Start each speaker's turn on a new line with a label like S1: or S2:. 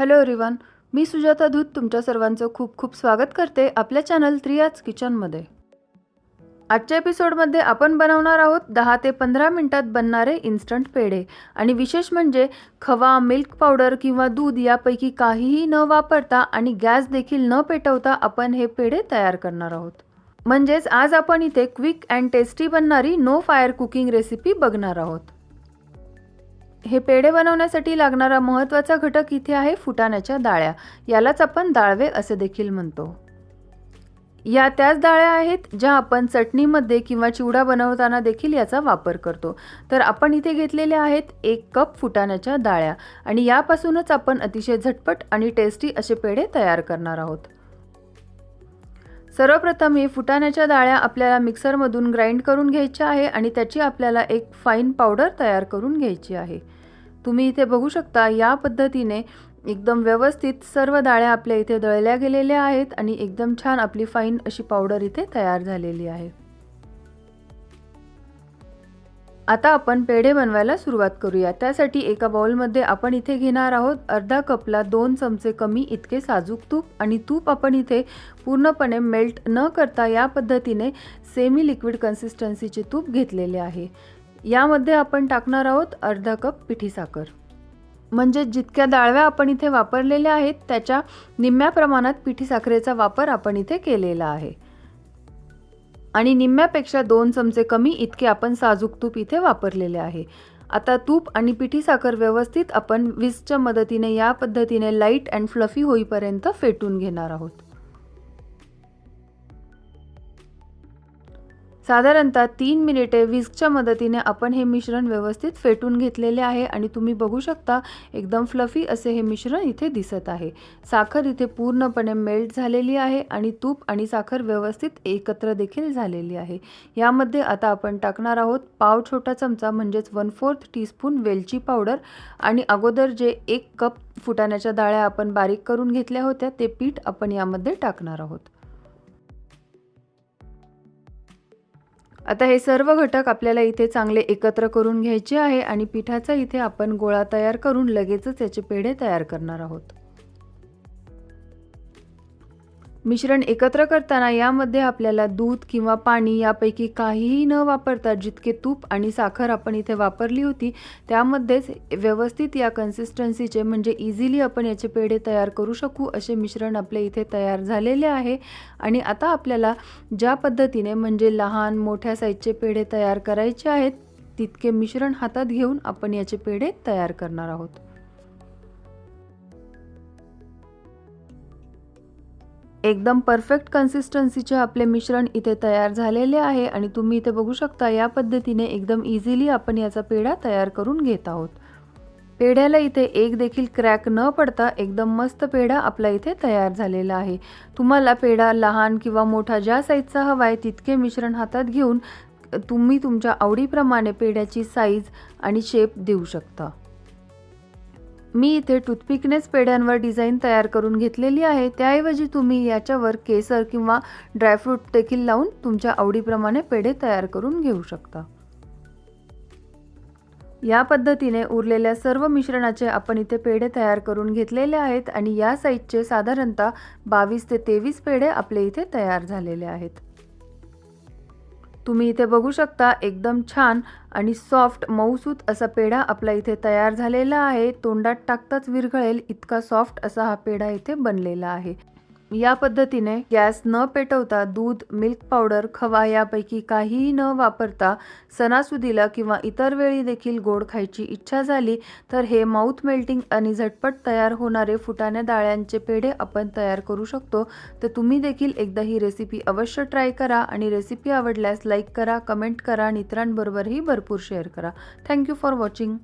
S1: Hello everyone मी सुजाता धूत तुमच्या सर्वांचं खूप खूप स्वागत करते आपल्या चॅनल त्रियाज किचनमध्ये. आजच्या एपिसोडमध्ये आपण बनवणार आहोत दहा ते पंधरा मिनटात बनणारे इन्स्टंट पेढे आणि विशेष म्हणजे खवा मिल्क पावडर किंवा दूध यापैकी काहीही न वापरता आणि गॅस देखील न पेटवता आपण हे पेढे तयार करणार आहोत. म्हणजेच आज आपण इथे क्विक अँड टेस्टी बनणारी नो फायर कुकिंग रेसिपी बघणार आहोत. हे पेढे बनवण्यासाठी लागणारा महत्त्वाचा घटक इथे आहे फुटाण्याच्या डाळ्या. यालाच आपण डाळवे असे देखील म्हणतो. या त्याच डाळ्या आहेत ज्या आपण चटणीमध्ये किंवा चिवडा बनवताना देखील याचा वापर करतो. तर आपण इथे घेतलेल्या आहेत एक कप फुटाण्याच्या डाळ्या. आणि यापासूनच आपण अतिशय झटपट आणि टेस्टी असे पेढे तयार करणार आहोत. सर्वप्रथम ही फुटाण्याच्या डाळ्या आपल्याला मिक्सरमधून ग्राइंड करून घ्यायच्या आहे आणि त्याची आपल्याला एक फाईन पावडर तयार करून घ्यायची आहे. तुम्ही इथे बघू शकता या पद्धतीने एकदम व्यवस्थित सर्व डाळ्या आपल्या इथे दळल्या गेलेल्या आहेत आणि एकदम छान आपली फाईन अशी पावडर इथे तयार झालेली आहे. आता आपण पेढे बनवायला सुरुवात करूया. त्यासाठी एका बाउलमध्ये आपण इथे घेणार आहोत अर्धा कपला दोन चमचे कमी इतके साजूक तूप आणि तूप आपण इथे पूर्णपणे मेल्ट न करता या पद्धतीने सेमी लिक्विड कन्सिस्टन्सीचे तूप घेतलेले आहे. यामध्ये आपण टाकणार आहोत अर्धा कप पिठी साखर. म्हणजे जितक्या डाळव्या आपण इथे वापरलेल्या आहेत त्याच्या निम्म्या प्रमाणात पिठी साखरेचा वापर आपण इथे केलेला आहे. आणि निम्म्यापेक्षा दोन चमचे कमी इतके आपण साजूक तूप इथे वापरलेले आहे. आता तूप आणि पिठी साखर व्यवस्थित आपण विस्कच्या मदतीने या पद्धतीने लाइट अँड फ्लफी होईपर्यंत फेटून घेणार आहोत. साधारणतः तीन मिनिटे विस्कच्या मदतीने आपण हे मिश्रण व्यवस्थित फेटून घेतलेले आहे आणि तुम्ही बघू शकता एकदम फ्लफी असे हे मिश्रण इथे दिसत आहे. साखर इथे पूर्णपणे मेल्ट झालेली आहे आणि तूप आणि साखर व्यवस्थित एकत्र देखील झालेली आहे. यामध्ये आता आपण टाकणार आहोत पाव छोटा चमचा म्हणजेच वन फोर्थ टीस्पून वेलची पावडर आणि अगोदर जे एक कप फुटाण्याच्या डाळ्या आपण बारीक करून घेतल्या होत्या ते पीठ आपण यामध्ये टाकणार आहोत. आता हे सर्व घटक आपल्याला इथे चांगले एकत्र करून घ्यायचे आहे आणि पिठाचा इथे आपण गोळा तयार करून लगेचच याचे पेढे तयार करणार आहोत. मिश्रण एकत्र करताना यामध्ये आपल्याला दूध किंवा पाणी यापैकी काहीही न वापरता जितके तूप आणि साखर आपण इथे वापरली होती त्यामध्येच व्यवस्थित या कन्सिस्टन्सीचे म्हणजे इझिली आपण याचे पेढे तयार करू शकू असे मिश्रण आपले इथे तयार झालेले आहे. आणि आता आपल्याला ज्या पद्धतीने म्हणजे लहान मोठ्या साईजचे पेढे तयार करायचे आहेत तितके मिश्रण हातात घेऊन आपण याचे पेढे तयार करणार आहोत. एकदम परफेक्ट कन्सिस्टन्सीचे आपले मिश्रण इथे तयार झालेले आहे आणि तुम्ही इथे बघू शकता या पद्धतीने एकदम इझिली आपण याचा पेढा तयार करून घेत आहोत. पेढ्याला इथे एक देखील क्रॅक न पडता एकदम मस्त पेढा आपला इथे तयार झालेला आहे. तुम्हाला पेढा लहान किंवा मोठा ज्या साईजचा हवा आहे तितके मिश्रण हातात घेऊन तुम्ही तुमच्या आवडीप्रमाणे पेढ्याची साईज आणि शेप देऊ शकता. मी इथे टूथपिकनेच पेढ्यांवर डिझाईन तयार करून घेतलेली आहे. त्याऐवजी तुम्ही याच्यावर केसर किंवा ड्रायफ्रूट देखील लावून तुमच्या आवडीप्रमाणे पेढे तयार करून घेऊ शकता. या पद्धतीने उरलेल्या सर्व मिश्रणाचे आपण इथे पेढे तयार करून घेतलेले आहेत आणि या साईजचे साधारणतः बावीस ते तेवीस पेढे आपले इथे तयार झालेले आहेत. तुम्ही इथे बघू शकता एकदम छान आणि सॉफ्ट मऊसूत असा पेढा आपला इथे तयार झालेला आहे. तोंडात टाकताच विरघळेल इतका सॉफ्ट असा हा पेढा इथे बनलेला आहे. या पद्धतीने गॅस न पेटवता दूध मिल्क पावडर खवा यापैकी काहीही न वापरता सणासुदीला किंवा इतर वेळी देखील गोड खायची इच्छा झाली तर हे माउथ मेल्टिंग आणि झटपट तयार होणारे फुटाण्या डाळ्यांचे पेढे आपण तयार करू शकतो. तर तुम्ही देखील एकदा ही रेसिपी अवश्य ट्राय करा आणि रेसिपी आवडल्यास लाईक करा कमेंट करा आणि इतरांबरोबरही भरपूर शेअर करा. Thank you for watching